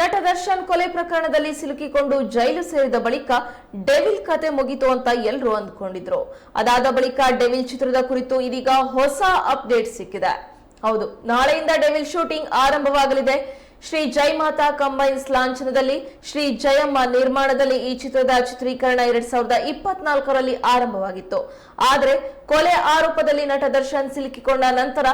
ನಟ ದರ್ಶನ್ ಕೊಲೆ ಪ್ರಕರಣದಲ್ಲಿ ಸಿಲುಕಿಕೊಂಡು ಜೈಲು ಸೇರಿದ ಬಳಿಕ ಡೆವಿಲ್ ಕತೆ ಮುಗಿತು ಅಂತ ಎಲ್ಲರೂ ಅಂದ್ಕೊಂಡಿದ್ರು. ಅದಾದ ಬಳಿಕ ಡೆವಿಲ್ ಚಿತ್ರದ ಕುರಿತು ಇದೀಗ ಹೊಸ ಅಪ್ಡೇಟ್ ಸಿಕ್ಕಿದೆ. ಹೌದು, ನಾಳೆಯಿಂದ ಡೆವಿಲ್ ಶೂಟಿಂಗ್ ಆರಂಭವಾಗಲಿದೆ. ಶ್ರೀ ಜಯಮಾತಾ ಕಂಬೈನ್ಸ್ ಲಾಂಛನದಲ್ಲಿ ಶ್ರೀ ಜಯಮ್ಮ ನಿರ್ಮಾಣದಲ್ಲಿ ಈ ಚಿತ್ರದ ಚಿತ್ರೀಕರಣ ಎರಡ್ ಸಾವಿರದ ಇಪ್ಪತ್ನಾಲ್ಕರಲ್ಲಿ ಆರಂಭವಾಗಿತ್ತು. ಆದರೆ ಕೊಲೆ ಆರೋಪದಲ್ಲಿ ನಟ ದರ್ಶನ್ ಸಿಲುಕಿಕೊಂಡ ನಂತರ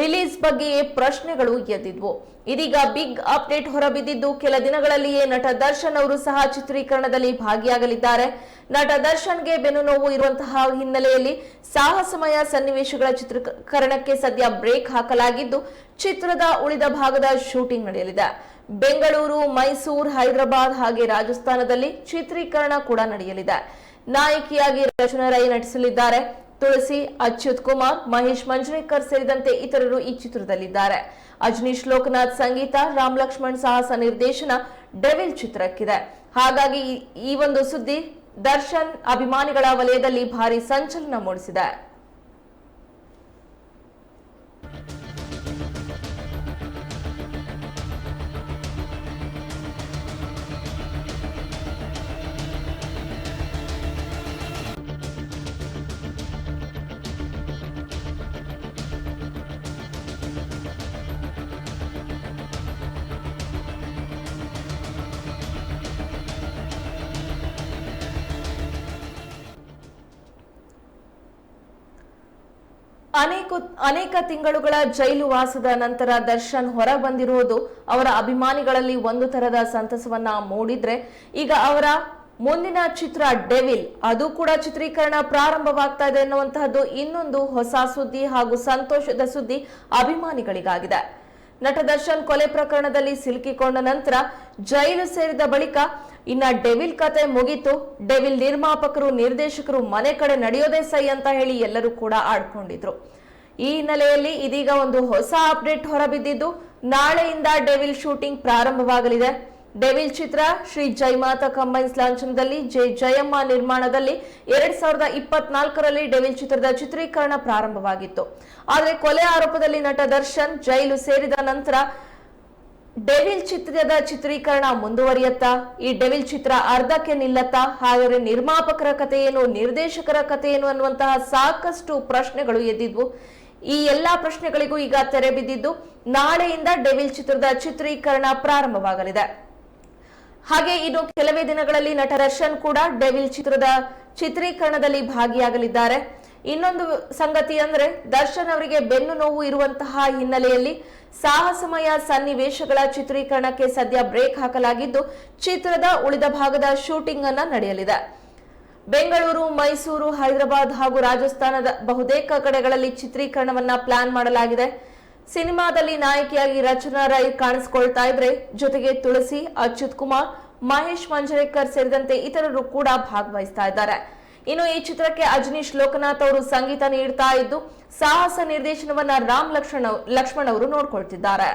ರಿಲೀಸ್ ಬಗ್ಗೆಯೇ ಪ್ರಶ್ನೆಗಳು ಎದ್ದಿದ್ವು. ಇದೀಗ ಬಿಗ್ ಅಪ್ಡೇಟ್ ಹೊರಬಿದ್ದಿದ್ದು ಕೆಲ ದಿನಗಳಲ್ಲಿಯೇ ನಟ ದರ್ಶನ್ ಅವರು ಸಹ ಚಿತ್ರೀಕರಣದಲ್ಲಿ ಭಾಗಿಯಾಗಲಿದ್ದಾರೆ. ನಟ ದರ್ಶನ್ಗೆ ಬೆನ್ನು ನೋವು ಇರುವಂತಹ ಹಿನ್ನೆಲೆಯಲ್ಲಿ ಸಾಹಸಮಯ ಸನ್ನಿವೇಶಗಳ ಚಿತ್ರೀಕರಣಕ್ಕೆ ಸದ್ಯ ಬ್ರೇಕ್ ಹಾಕಲಾಗಿದ್ದು, ಚಿತ್ರದ ಉಳಿದ ಭಾಗದ ಶೂಟಿಂಗ್ ನಡೆಯಲಿದೆ. ಬೆಂಗಳೂರು, ಮೈಸೂರು, ಹೈದರಾಬಾದ್ ಹಾಗೆ ರಾಜಸ್ಥಾನದಲ್ಲಿ ಚಿತ್ರೀಕರಣ ಕೂಡ ನಡೆಯಲಿದೆ. ನಾಯಕಿಯಾಗಿ ರಚನಾ ರೈ ನಟಿಸಲಿದ್ದಾರೆ. ತುಳಸಿ, ಅಚ್ಯುತ್ ಕುಮಾರ್, ಮಹೇಶ್ ಮಂಜ್ರೇಕರ್ ಸೇರಿದಂತೆ ಇತರರು ಈ ಚಿತ್ರದಲ್ಲಿದ್ದಾರೆ. ಅಜನೀಶ್ ಲೋಕನಾಥ್ ಸಂಗೀತ, ರಾಮ್ ಲಕ್ಷ್ಮಣ್ ಸಾಹಸ ನಿರ್ದೇಶನ, ಡೆವಿಲ್ ಚಿತ್ರಕ್ಕಿದೆ. ಹಾಗಾಗಿ ಈ ಒಂದು ಸುದ್ದಿ ದರ್ಶನ್ ಅಭಿಮಾನಿಗಳ ವಲಯದಲ್ಲಿ ಭಾರಿ ಸಂಚಲನ ಮೂಡಿಸಿದೆ. ಅನೇಕ ಅನೇಕ ತಿಂಗಳುಗಳ ಜೈಲು ವಾಸದ ನಂತರ ದರ್ಶನ್ ಹೊರ ಬಂದಿರುವುದು ಅವರ ಅಭಿಮಾನಿಗಳಲ್ಲಿ ಒಂದು ತರದ ಸಂತಸವನ್ನ ಮೂಡಿದ್ರೆ, ಈಗ ಅವರ ಮುಂದಿನ ಚಿತ್ರ ಡೆವಿಲ್, ಅದು ಕೂಡ ಚಿತ್ರೀಕರಣ ಪ್ರಾರಂಭವಾಗ್ತಾ ಇದೆ ಎನ್ನುವಂತಹದ್ದು ಇನ್ನೊಂದು ಹೊಸ ಸುದ್ದಿ ಹಾಗೂ ಸಂತೋಷದ ಸುದ್ದಿ ಅಭಿಮಾನಿಗಳಿಗಾಗಿದೆ. ನಟ ದರ್ಶನ್ ಕೊಲೆ ಪ್ರಕರಣದಲ್ಲಿ ಸಿಲುಕಿಕೊಂಡ ನಂತರ ಜೈಲು ಸೇರಿದ ಬಳಿಕ ಇನ್ನ ಡೆವಿಲ್ ಕತೆ ಮುಗಿತು. ಡೆವಿಲ್ ನಿರ್ಮಾಪಕರು, ನಿರ್ದೇಶಕರು ಮನೆ ಕಡೆ ನಡೆಯೋದೇ ಸೈ ಅಂತ ಹೇಳಿ ಎಲ್ಲರೂ ಕೂಡ ಆಡ್ಕೊಂಡಿದ್ರು. ಈ ಹಿನ್ನೆಲೆಯಲ್ಲಿ ಇದೀಗ ಒಂದು ಹೊಸ ಅಪ್ಡೇಟ್ ಹೊರಬಿದ್ದಿದ್ದು, ನಾಳೆಯಿಂದ ಡೆವಿಲ್ ಶೂಟಿಂಗ್ ಪ್ರಾರಂಭವಾಗಲಿದೆ. ಡೆವಿಲ್ ಚಿತ್ರ ಶ್ರೀ ಜೈಮಾತಾ ಕಂಬೈನ್ಸ್ ಲಾಂಛನದಲ್ಲಿ, ಜೆ ಜಯಮ್ಮ ನಿರ್ಮಾಣದಲ್ಲಿ ಎರಡ್ ಸಾವಿರದ ಇಪ್ಪತ್ನಾಲ್ಕರಲ್ಲಿ ಡೆವಿಲ್ ಚಿತ್ರದ ಚಿತ್ರೀಕರಣ ಪ್ರಾರಂಭವಾಗಿತ್ತು. ಆದರೆ ಕೊಲೆ ಆರೋಪದಲ್ಲಿ ನಟ ದರ್ಶನ್ ಜೈಲು ಸೇರಿದ ನಂತರ ಡೆವಿಲ್ ಚಿತ್ರದ ಚಿತ್ರೀಕರಣ ಮುಂದುವರಿಯತ್ತಾ. ಈ ಡೆವಿಲ್ ಚಿತ್ರ ಅರ್ಧಕ್ಕೆ ನಿಲ್ಲತ್ತಾ. ಹಾಗಾದ್ರೆ ನಿರ್ಮಾಪಕರ ಕಥೆಯೇನು, ನಿರ್ದೇಶಕರ ಕಥೆಯೇನು ಅನ್ನುವಂತಹ ಸಾಕಷ್ಟು ಪ್ರಶ್ನೆಗಳು ಎದ್ದಿದ್ವು. ಈ ಎಲ್ಲಾ ಪ್ರಶ್ನೆಗಳಿಗೂ ಈಗ ತೆರೆ ಬಿದ್ದಿದ್ದು, ನಾಳೆಯಿಂದ ಡೆವಿಲ್ ಚಿತ್ರದ ಚಿತ್ರೀಕರಣ ಪ್ರಾರಂಭವಾಗಲಿದೆ. ಹಾಗೆ ಇನ್ನು ಕೆಲವೇ ದಿನಗಳಲ್ಲಿ ನಟ ರಶನ್ ಕೂಡ ಡೆವಿಲ್ ಚಿತ್ರದ ಚಿತ್ರೀಕರಣದಲ್ಲಿ ಭಾಗಿಯಾಗಲಿದ್ದಾರೆ. ಇನ್ನೊಂದು ಸಂಗತಿ ಅಂದ್ರೆ ದರ್ಶನ್ ಅವರಿಗೆ ಬೆನ್ನು ನೋವು ಇರುವಂತಹ ಹಿನ್ನೆಲೆಯಲ್ಲಿ ಸಾಹಸಮಯ ಸನ್ನಿವೇಶಗಳ ಚಿತ್ರೀಕರಣಕ್ಕೆ ಸದ್ಯ ಬ್ರೇಕ್ ಹಾಕಲಾಗಿದ್ದು, ಚಿತ್ರದ ಉಳಿದ ಭಾಗದ ಶೂಟಿಂಗ್ ಅನ್ನ ನಡೆಯಲಿದೆ. ಬೆಂಗಳೂರು, ಮೈಸೂರು, ಹೈದರಾಬಾದ್ ಹಾಗೂ ರಾಜಸ್ಥಾನದ ಬಹುತೇಕ ಕಡೆಗಳಲ್ಲಿ ಚಿತ್ರೀಕರಣವನ್ನ ಪ್ಲಾನ್ ಮಾಡಲಾಗಿದೆ. ಸಿನಿಮಾದಲ್ಲಿ ನಾಯಕಿಯಾಗಿ ರಚನಾ ರೈ ಕಾಣಿಸಿಕೊಳ್ತಾ ಇದ್ರೆ ಜೊತೆಗೆ ತುಳಸಿ, ಅಚ್ಯುತ್ ಕುಮಾರ್, ಮಹೇಶ್ ಮಂಜರೇಕರ್ ಸೇರಿದಂತೆ ಇತರರು ಕೂಡ ಭಾಗವಹಿಸ್ತಾ ಇದ್ದಾರೆ. ಇನ್ನು ಈ ಚಿತ್ರಕ್ಕೆ ಅಜನೀಶ್ ಲೋಕನಾಥ್ ಅವರು ಸಂಗೀತ ನೀಡ್ತಾ ಇದ್ದು ಸಾಹಸ ನಿರ್ದೇಶನವನ್ನ ರಾಮ್ ಲಕ್ಷ್ಮಣ್ ಲಕ್ಷ್ಮಣ್ ಅವರು ನೋಡ್ಕೊಳ್ತಿದ್ದಾರೆ.